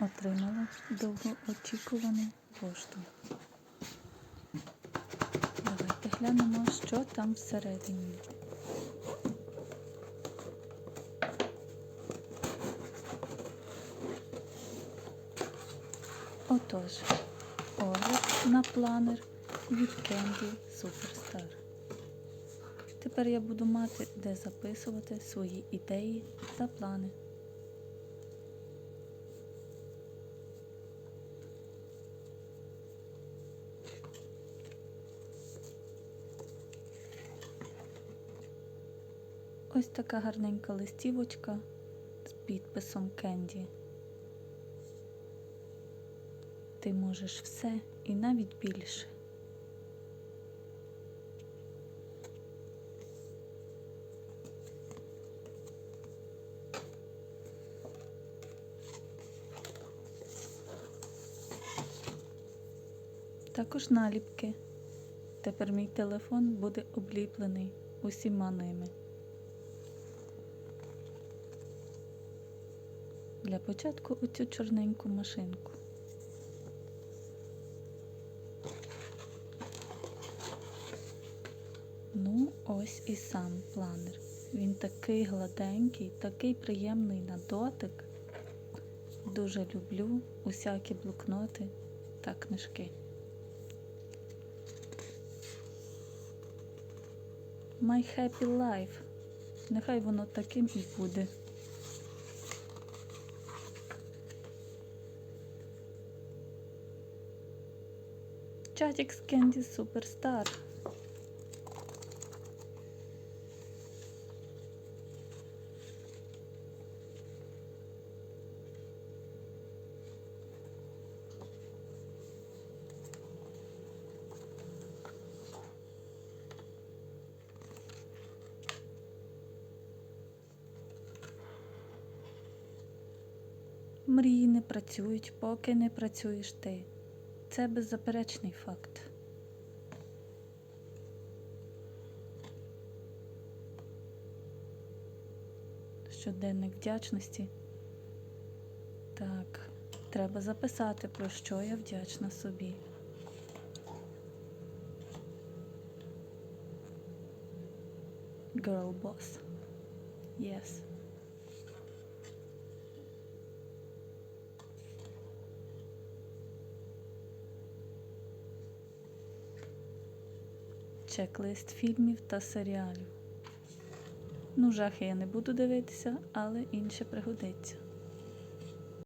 Отримала довгоочікувану пошту. Давайте глянемо, що там всередині. Отож, огляд на планер від Candy Superstar. Тепер я буду мати де записувати свої ідеї та плани. Ось така гарненька листівочка з підписом Кенді. Ти можеш все і навіть більше. Також наліпки. Тепер мій телефон буде обліплений усіма ними. Для початку оцю чорненьку машинку. Ну, ось і сам планер. Він такий гладенький, такий приємний на дотик. Дуже люблю усякі блокноти та книжки. My Happy Life. Нехай воно таким і буде. Chatix Candy Superstar. Мрії не працюють, поки не працюєш ти. Це беззаперечний факт. Щоденник вдячності. Так, треба записати, про що я вдячна собі. Girl boss. Yes. Чек-лист фільмів та серіалів. Ну, жахи я не буду дивитися, але інше пригодиться.